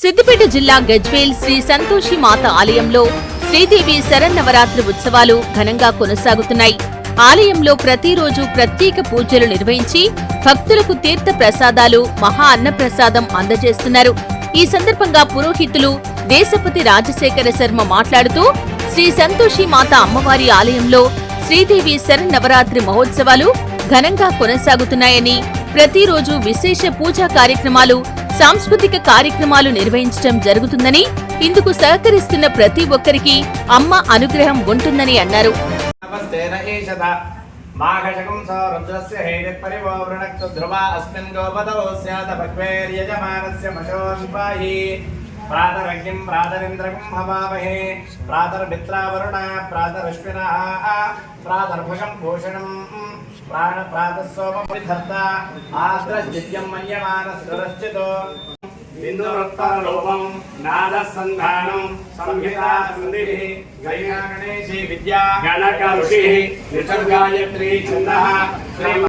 సిద్దిపేట జిల్లా గజ్వేల్ శ్రీ సంతోషి మాత ఆలయంలో శ్రీదేవి శరన్నవరాత్రి ఉత్సవాలు ఘనంగా కొనసాగుతున్నాయి. ఆలయంలో ప్రతిరోజు ప్రత్యేక పూజలు నిర్వహించి భక్తులకు తీర్థ ప్రసాదాలు మహా అన్నప్రసాదం అందజేస్తున్నారు. ఈ సందర్భంగా పురోహితులు దేశపతి రాజశేఖర శర్మ మాట్లాడుతూ శ్రీ సంతోషి మాత అమ్మవారి ఆలయంలో శ్రీదేవి శరన్నవరాత్రి మహోత్సవాలు ఘనంగా కొనసాగుతున్నాయని ప్రతిరోజు విశేష పూజా కార్యక్రమాలు సాంస్కృతిక కార్యక్రమాలు నిర్వహించడం జరుగుతుందని ఇందుకు సహకరిస్తున్న ప్రతి ఒక్కరికి అమ్మ అనుగ్రహం ఉంటుందని అన్నారు. మాఘశకం స రుద్రస్య హేదిపరివో వృణక్తు ధ్రువ అస్మిన్ గోపదౌ స్యాత భగ్వేర్యజమానస్య మశోన్పాహి ప్రాతరగ్నిం ప్రాతరింద్రకం భవామహే ప్రాతర్మిత్రావరుణ ప్రాతరశ్మినः ప్రాతర్భగం భూషణం ప్రాణ ప్రాతస్సోమర్త ఆద్రజిత్యం మన్యమానస్కరశ్చితో బిందువృత్తరూపం నాదసంధానం సంహితా సంధిः గణేశీ విద్యా గణకరుషిः నిసర్గాయత్రీ ఛందः